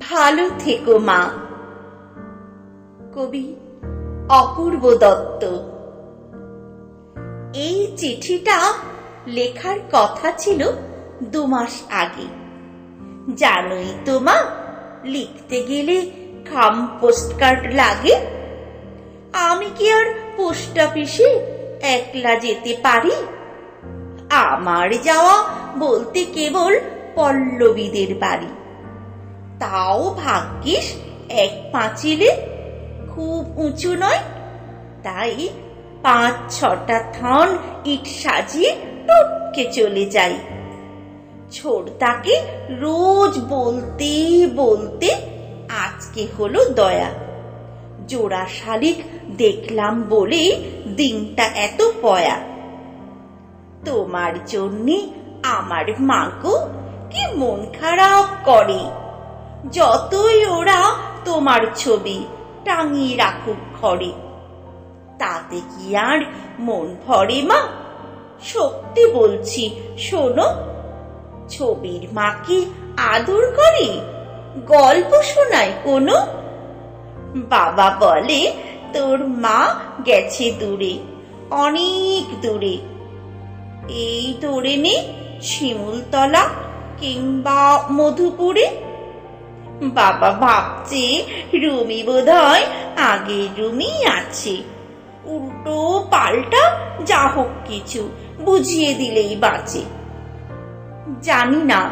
ভালো থেকো, মা। কবি অপূর্ব দত্ত। এই চিঠিটা লেখার কথা ছিল দু মাস আগে। জানোই তো, মা, লিখতে গেলে খাম পোস্টকার্ড লাগে। আমি কি আর পোস্ট অফিসে একলা যেতে পারি? আমার যাওয়া বলতে কেবল পল্লবীদের বাড়ি। তাও ভাগ্যিস, এক পাঁচিলে খুব উঁচু নয়। তাই পাঁচ ছটা থন ইট সাজিয়ে টপকে চলে যাই। ছোড়দাকে রোজ বলতে বলতে আজকে হলো দয়া। জোড়া শালিক দেখলাম বলে দিনটা এত পয়া। তোমার জন্যে আমার মাগো কি মন খারাপ করে? যতই ওরা তোমার ছবি টাঙিয়ে রাখুক ঘরে। তাতে কি আর মন ভরে মা? সত্যি বলছি, শোনো, ছবির মাকে আদর করে? গল্প শোনায় কোনো? বাবা বলে, তোর মা গেছে দূরে, অনেক দূরে। এই দূরে নে শিমুলতলা কিংবা মধুপুরে বাবা ভাবছে রুমি বোধ হয় আগের রুমি আছে। উল্টো পাল্টা যা হোক কিছু বুঝিয়ে দিলেই বাঁচে জানি না,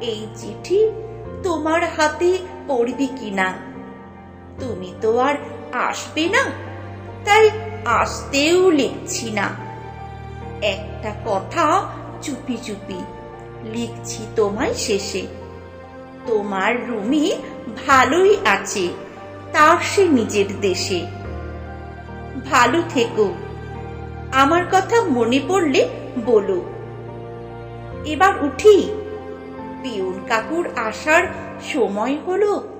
এই চিঠি তোমার হাতে পড়বি কিনা? তুমি তো আর আসবে না, তাই আসতেও লিখছি না। একটা কথা চুপি চুপি লিখছি তোমায় শেষে। তোমার রুমি ভালোই আছে তার সে নিজের দেশে। ভালো থেকো। আমার কথা মনে পড়লে বলো। এবার উঠি। পিউন কাকুর আসার সময় হলো।